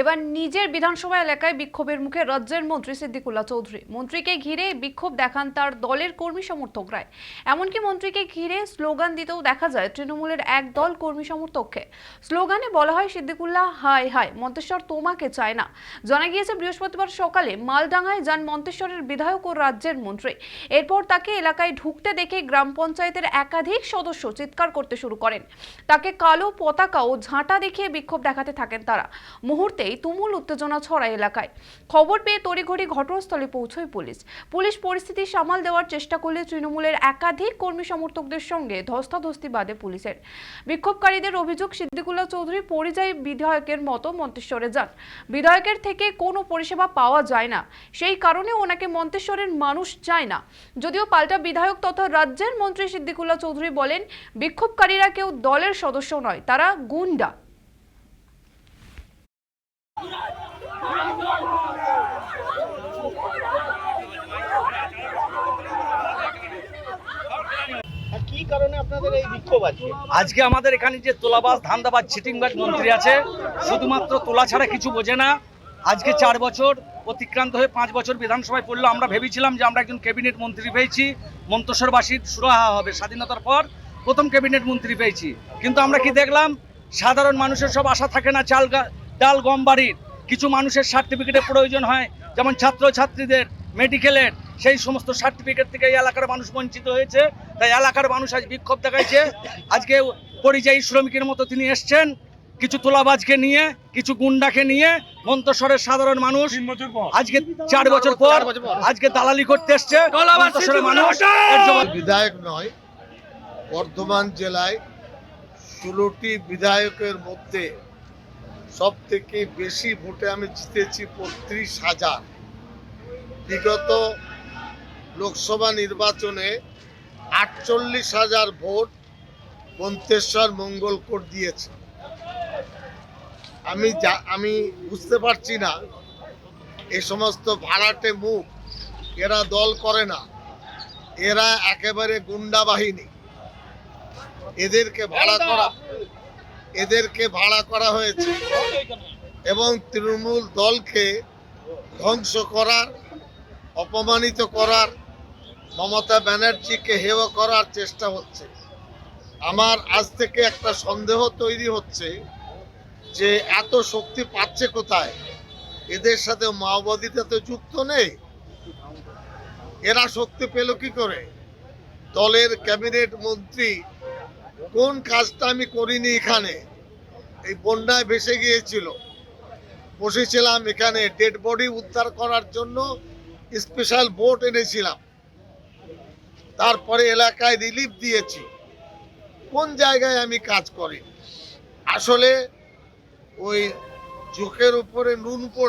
এবার নিজের বিধানসভা এলাকায় বিক্ষোভের মুখে রাজ্যের মন্ত্রী সিদ্দিকুল্লাহ চৌধুরী। মন্ত্রীকে ঘিরে বিক্ষোভ দেখান তার দলের কর্মী সমর্থকরাই। এমনকি মন্ত্রীকে ঘিরে স্লোগান দিতেও দেখা যায় তৃণমূলের এক দল কর্মী সমর্থককে। স্লোগানে বলা হয়, সিদ্দিকুল্লাহ হাই হাই মন্তেশ্বর তোমাকে চায় না। জানা গিয়েছে, বৃহস্পতিবার সকালে মালডাঙ্গায় যান মন্তেশ্বরের বিধায়ক ও রাজ্যের মন্ত্রী। এরপর তাকে এলাকায় ঢুকতে দেখে গ্রাম পঞ্চায়েতের একাধিক সদস্য চিৎকার করতে শুরু করেন। তাকে কালো পতাকা ও ঝাঁটা দেখিয়ে বিক্ষোভ দেখাতে থাকেন তারা। মুহূর্তেই তুমুল উত্তেজনা ছড়ায় এলাকায়। খবর পেয়ে তড়িঘড়ি ঘটনাস্থলে পৌঁছয় পুলিশ। পুলিশ পরিস্থিতি সামাল দেওয়ার চেষ্টা করলে তৃণমূলের একাধিক কর্মী সমর্থকদের সঙ্গে ধস্তাধস্তি বাদে পুলিশের। বিক্ষোভকারীদের অভিযোগ, সিদ্দিকুল্লাহ চৌধুরী পরিযায়ী বিধায়কের মতো মন্তেশ্বরে যান। বিধায়কের থেকে কোনো পরিষেবা পাওয়া যায় না। সেই কারণে ওনাকে মন্তেশ্বরের মানুষ চায় না। যদিও পাল্টা বিধায়ক তথা রাজ্যের মন্ত্রী সিদ্দিকুল্লাহ চৌধুরী বলেন, বিক্ষোভকারীরা কেউ দলের সদস্য নয়, তারা গুন্ডা। কি কারণে আপনাদের এই বিক্ষোভ আছে? আজকে আমাদের এখানে যে তোলাবাজ, ধান্দাবাজ চিটিংবাজ মন্ত্রী আছে, শুধুমাত্র তোলা ছাড়া কিছু বোঝে না। আজকে চার বছর অতিক্রান্ত হয়ে পাঁচ বছর বিধানসভায় পড়ল। আমরা ভেবেছিলাম যে আমরা একজন ক্যাবিনেট মন্ত্রী পেয়েছি মন্তসরবাসীর সুরাহা হবে স্বাধীনতার পর প্রথম ক্যাবিনেট মন্ত্রী পেয়েছি। কিন্তু আমরা কি দেখলাম? সাধারণ মানুষের সব আশা থাকে না, চাল ডাল গম বাড়ির। কিছু মানুষের সার্টিফিকেটের প্রয়োজন হয়, যেমন ছাত্র ছাত্রীদের মেডিকেলের সেই সমস্ত সার্টিফিকেট থেকে এই এলাকার মানুষ বঞ্চিত হয়েছে। তাই এলাকার মানুষ আজ বিক্ষোভ দেখাইছে। আজকে পরিযায়ী শ্রমিকের মতো তিনি এসছেন। কিছু তোলাবাজকে নিয়ে কিছু গুন্ডাকে নিয়ে মন্তসরের সাধারণ মানুষ আজকে চার বছর পর আজকে দালালি করতে এসছে। মন্তসরের মানুষ। এর জবাব বিধায়ক নয় বর্ধমান জেলায় ষোলোটি বিধায়কের মধ্যে সব থেকে বেশি ভোটে আমি জিতেছি বত্রিশ হাজার। বিগত লোকসভা নির্বাচনে আটচল্লিশ হাজার ভোট মন্তেশ্বর মঙ্গলকোট দিয়েছে। আমি যা আমি বুঝতে পারছি না এ সমস্ত ভাড়াটে মুখ এরা দল করে না এরা একেবারে গুন্ডা বাহিনী। এদেরকে ভাড়া করা এদেরকে ভাড়া করা হয়েছে এবং তৃণমূল দলকে ধ্বংস করার অপমানিত করার মমতা ব্যানার্জিকে হেয় করার চেষ্টা হচ্ছে। আমার আজ থেকে একটা সন্দেহ তৈরি হচ্ছে যে এত শক্তি পাচ্ছে কোথায়? এদের সাথে মাওবাদীটা তো যুক্ত নেই। এরা শক্তি পেল কি করে? দলের ক্যাবিনেট মন্ত্রী কোন কাজটা আমি করিনি এখানে? এই বন্যায় ভেসে গিয়েছিল। বসেছিলাম এখানে ডেড বডি উদ্ধার করার জন্য স্পেশাল বোট এনেছিলাম। তারপরে এলাকায় রিলিফ দিয়েছি। কোন জায়গায় আমি কাজ করি? আসলে ওই চোখের উপরে নুন পড়ে